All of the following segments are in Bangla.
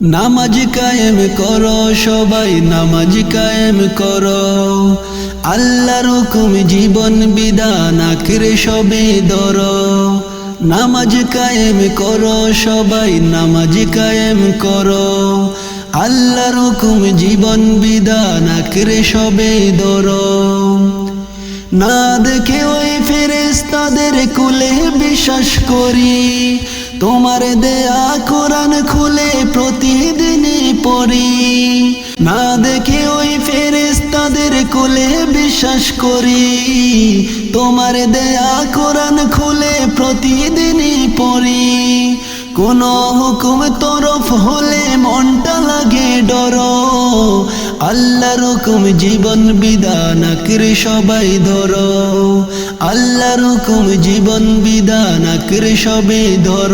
নামাজ কায়েম করো সবাই, নামাজ কায়েম করো। আল্লাহর হুকুম জীবন বিধান, আখরে সবে ধর। নামাজ কায়েম করো সবাই, নামাজ কায়েম করো। আল্লাহর হুকুম জীবন বিধান, আখরে সবে ধর। না দেখে ওই ফেরেস্তাদের কুলে বিশ্বাস করি। তোমার দেয়া কোরআন না দেখে ওই ফেরেস্তাদের কুলে বিশ্বাস করি। তোমার দেয়া কোরআন খুলে প্রতিদিনই পড়ি। কোন হুকুম তরফ হলে মনটা লাগে ডর। আল্লাহর হুকুম জীবন বিধান আকরে সবাই ধর। আল্লাহর হুকুম জীবন বিধান আকরে সবে ধর।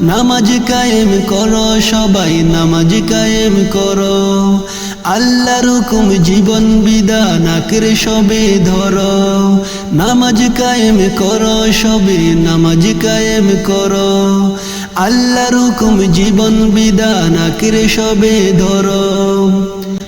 নামাজ কায়েম করো, সবাই নামাজ কায়েম করো। আল্লাহর হুকুম জীবন বিধান আকরে সবে ধর। নামাজ কায়েম করো, সবে নামাজ কায়েম করো। আল্লাহর হুকুম জীবন বিধান আকরে সবে ধর।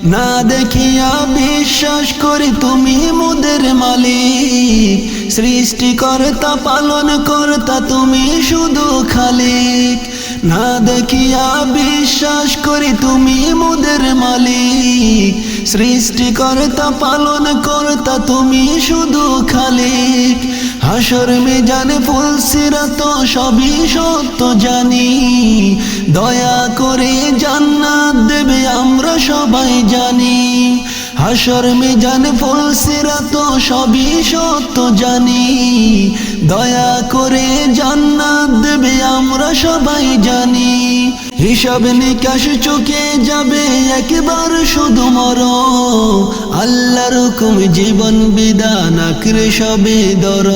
না দেখিয়া বিশ্বাস করি তুমি মুদের মালিক। সৃষ্টিকর্তা পালন কর্তা তুমি শুধু খালিক, না দেখিয়া বিশ্বাস করি তুমি মুদের মালিক। সৃষ্টিকর্তা পালন কর্তা তুমি শুধু খালিক। হাসর মেজান ফুলসিরা তো সবই সত্য জানি। দয়া করে জান্নাত দেবে আমরা সবাই জানি। হাসর মেজান ফুলসিরা তো সবই সত্য জানি। দয়া করে জান্নাত দেবে আমরা সবাই জানি। হিসাব নিকাশ চোখে যাবে একবার শুধু মর আল্লাহর হুকুম জীবন বিধান আকরে সবে দর।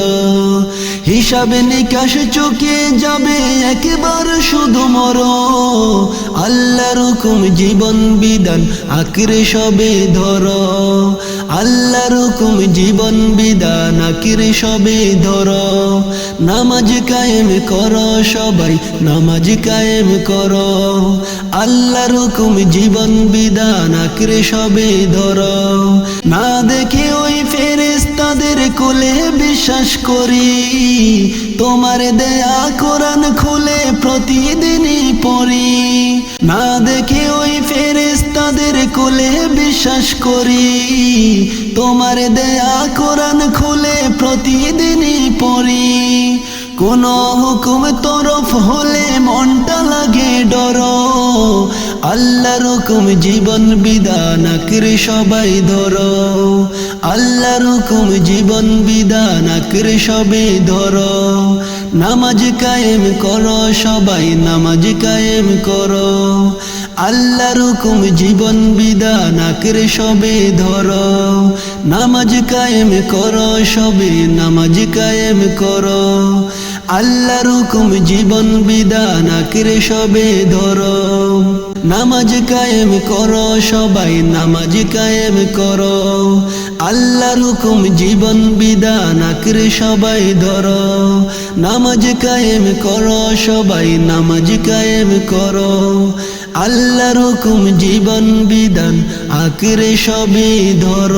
হিসাব নিকাশ চোখে যাবে একবার শুধু মর। আল্লাহর হুকুম জীবন বিধান আকরে সবে ধর। আল্লাহর হুকুম জীবন বিধান আকরে সবে ধর। নামাজ কায়েম কর সবাই, নামাজ কায়েম কর। আল্লাহর হুকুম জীবন বিধান আকরে সবে ধর। না দেখে ওই ফেরেস্তাদের কোলে বিশ্বাস করি। তোমার দেয়া কোরআন খুলে প্রতিদিনই পড়ি। না দেখে ওই ফেরেস্তাদের কোলে বিশ্বাস করি। তোমার দেয়া কোরআন খুলে প্রতিদিনই পড়ি। কোন হুকুম তরফ হলে মনটা লাগে ডর। আল্লাহর হুকুম জীবন বিধান আকরে সবাই ধর। আল্লাহ হুকুম জীবন বিধান আকরে সবে ধর। নামাজ কায়েম করো, সবাই নামাজ কায়েম করো। আল্লাহ হুকুম জীবন বিধান আকরে সবে ধর। নামাজ কায়েম করো, সবে নামাজ কায়েম করো। আল্লাহর হুকুম, জীবন বিধান আকরে সবে ধর। নামাজ কায়েম করো সবাই, নামাজ কায়েম করো। আল্লাহর হুকুম, জীবন আকরে সবাই ধর। নামাজ কায়েম করো সবাই, নামাজ কায়েম করো। আল্লাহর হুকুম, জীবন বিধান আকরে সবে ধর।